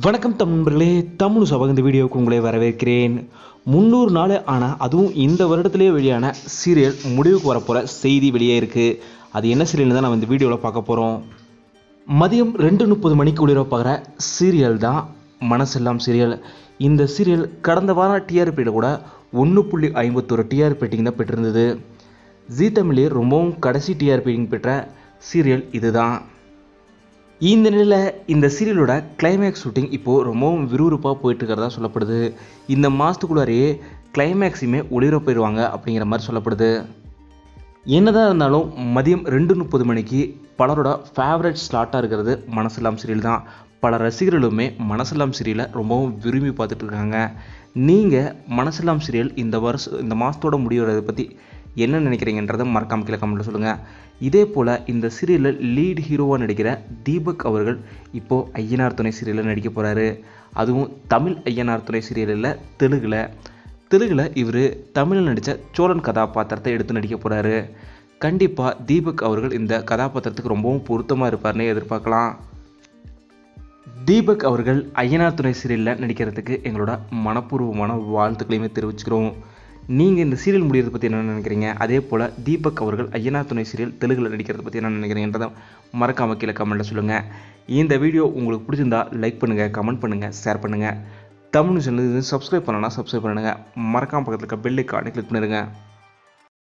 வணக்கம் தமிழர்களே தமிழ் சபக இந்த வீடியோவுக்கு உங்களை வரவேற்கிறேன். முந்நூறு நாள் ஆனால் அதுவும் இந்த வருடத்திலே வெளியான சீரியல் முடிவுக்கு வரப்போகிற செய்தி வெளியே இருக்குது அது என்ன சீரியல்னு தான் நம்ம இந்த வீடியோவில் பார்க்க போகிறோம் மதியம் ரெண்டு முப்பது மணிக்கு ஒளிபரப்பாகிற சீரியல் தான் மனசெல்லாம் சீரியல். இந்த சீரியல் கடந்த வாரம் டிஆர்பியில் கூட ஒன்று புள்ளி ஐம்பத்தொரு டிஆர்பி ரேட்டிங் தான் பெற்றிருந்தது. ஜீ தமிழே ரொம்பவும் கடைசி டிஆர்பி பெற்ற சீரியல் இதுதான். இந்த நிலையில் இந்த சீரியலோட கிளைமேக்ஸ் ஷூட்டிங் இப்போது ரொம்பவும் விறுவிறுப்பாக போயிட்டு இருக்கிறதா சொல்லப்படுது. இந்த மாதத்துக்குள்ளாரையே ஒளிர ஒளிபரப்பிடுவாங்க அப்படிங்கிற மாதிரி சொல்லப்படுது. என்னதான் இருந்தாலும் மதியம் ரெண்டு முப்பது மணிக்கு பலரோட ஃபேவரட் ஸ்லாட்டாக இருக்கிறது மனசில்லாம் சீரியல் தான். பல ரசிகர்களுமே மனசில்லாம் சீரியலை ரொம்பவும் விரும்பி பார்த்துட்டு இருக்காங்க. நீங்கள் மனசில்லாம் சீரியல் இந்த வருஷம் இந்த மாதத்தோட முடிவுறதை பற்றி என்ன நினைக்கிறீங்கன்றதை மறக்காம கீழே கமெண்ட்டில் சொல்லுங்கள் இதே போல் இந்த சீரியலில் லீட் ஹீரோவாக நடிக்கிற தீபக் அவர்கள் இப்போது ஐயனார் துணை சீரியலில் நடிக்க போகிறாரு அதுவும் தமிழ் ஐயனார் துணை சீரியலில் தெலுங்கில். தெலுங்கில் இவர் தமிழில் நடித்த சோழன் கதாபாத்திரத்தை எடுத்து நடிக்க போகிறாரு கண்டிப்பாக தீபக் அவர்கள் இந்த கதாபாத்திரத்துக்கு ரொம்பவும் பொருத்தமாக இருப்பார்னே எதிர்பார்க்கலாம். தீபக் அவர்கள் ஐயனார் துணை சீரியலில் நடிக்கிறதுக்கு எங்களோட மனப்பூர்வமான வாழ்த்துக்களையுமே தெரிவிச்சுக்கிறோம். நீங்கள் இந்த சீரியல் முடிகிறத பற்றி என்ன நினைக்கிறீங்க? அதே போல் தீபக் அவர்கள் ஐயனார் துணை சீரியல் தெலுங்கில் நடிக்கிறத பற்றி என்ன நினைக்கிறீங்கன்றதை மறக்காமல் கீழே கமெண்ட்டில் சொல்லுங்கள் இந்த வீடியோ உங்களுக்கு பிடிச்சிருந்தா லைக் பண்ணுங்கள் கமெண்ட் பண்ணுங்கள் ஷேர் பண்ணுங்கள் தமிழ் சேனல் சப்ஸ்கிரைப் பண்ணலாம் சப்ஸ்கிரைப் பண்ணுங்கள் மறக்காமல் பக்கத்தில் இருக்க பெல் ஐக்கானை கிளிக் பண்ணிடுங்க